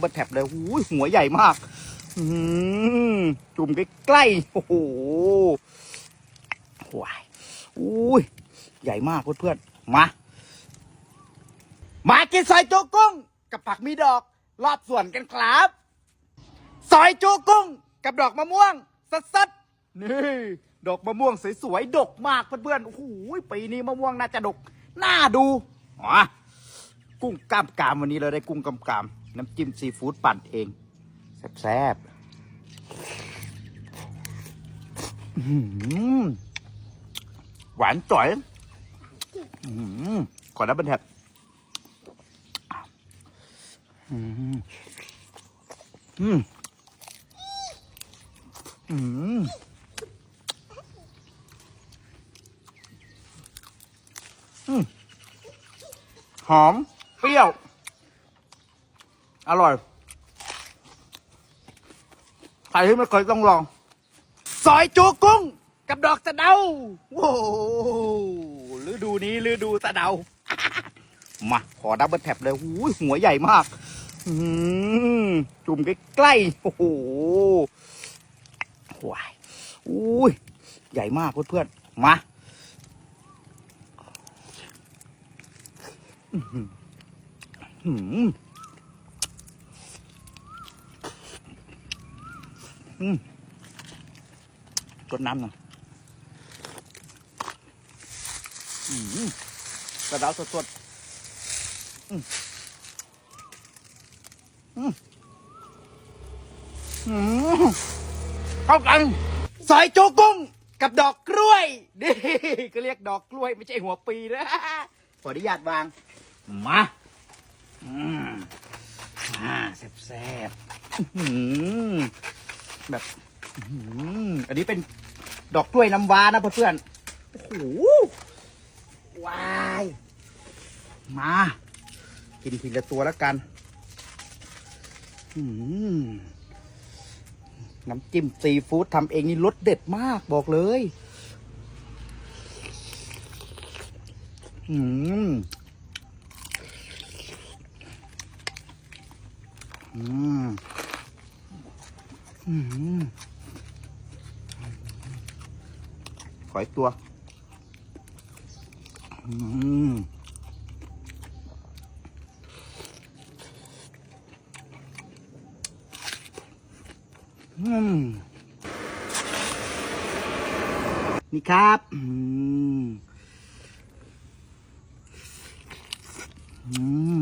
บันแถบเลยหูยหัวใหญ่มากอืมจุ่มใกล้ๆโอ้โหวายอุ้ยใหญ่มากเพื่อนๆมา มากินซอยจูกุ้ง กับผักมีดอก รอบส่วนกันครับซอยจูกุ้ง กับดอกมะม่วงสดๆนี่ดอกมะม่วงสวยๆดกมากเพื่อนๆโอ้โหปีนี้มะม่วงน่าจะดกน่าดูอ๋อกุ้งกล้ามกามวันนี้เราได้กุ้งกล้ามกาม น้ำจิ้มซีฟู้ดปั่นเอง แซ่บๆหวานจ่อยอื้อหือขอนับเป็นแถบอืมอืมอืมอืมหอม เปรี้ยว อร่อย ใครที่ไม่เคยต้องลอง ซอยจูกุ้ง กับดอกสะเดาโอ้โหฤดูนี้ฤดูสะเดา มา ขอดับเบิลแท็บเลยหูหัวใหญ่มากอืมจุ่มใกล้ๆ โอ้โหวายอุ้ย ใหญ่มากเพื่อนๆ มาอื้อหืออื้อหืออืม กดน้ำหน่อยอืมกระดาวสดๆอืมอืมอืมเข้ากันซอยโจกุ้งกับดอกกล้วยนี่ก็เรียกดอกกล้วยไม่ใช่หัวปีนะขออนุญาตวาง มาอืมอ่าแซ่บๆอื้อหือ แบบอืมอันนี้เป็นดอกกล้วยน้ำว้านะเพื่อนๆโอ้โหวาย มา กินทีละตัวแล้วกันอืมน้ำจิ้มซีฟู้ดทำเองนี่รสเด็ดมากบอกเลยอืมอืม ขออีกตัวนี่ครับอืม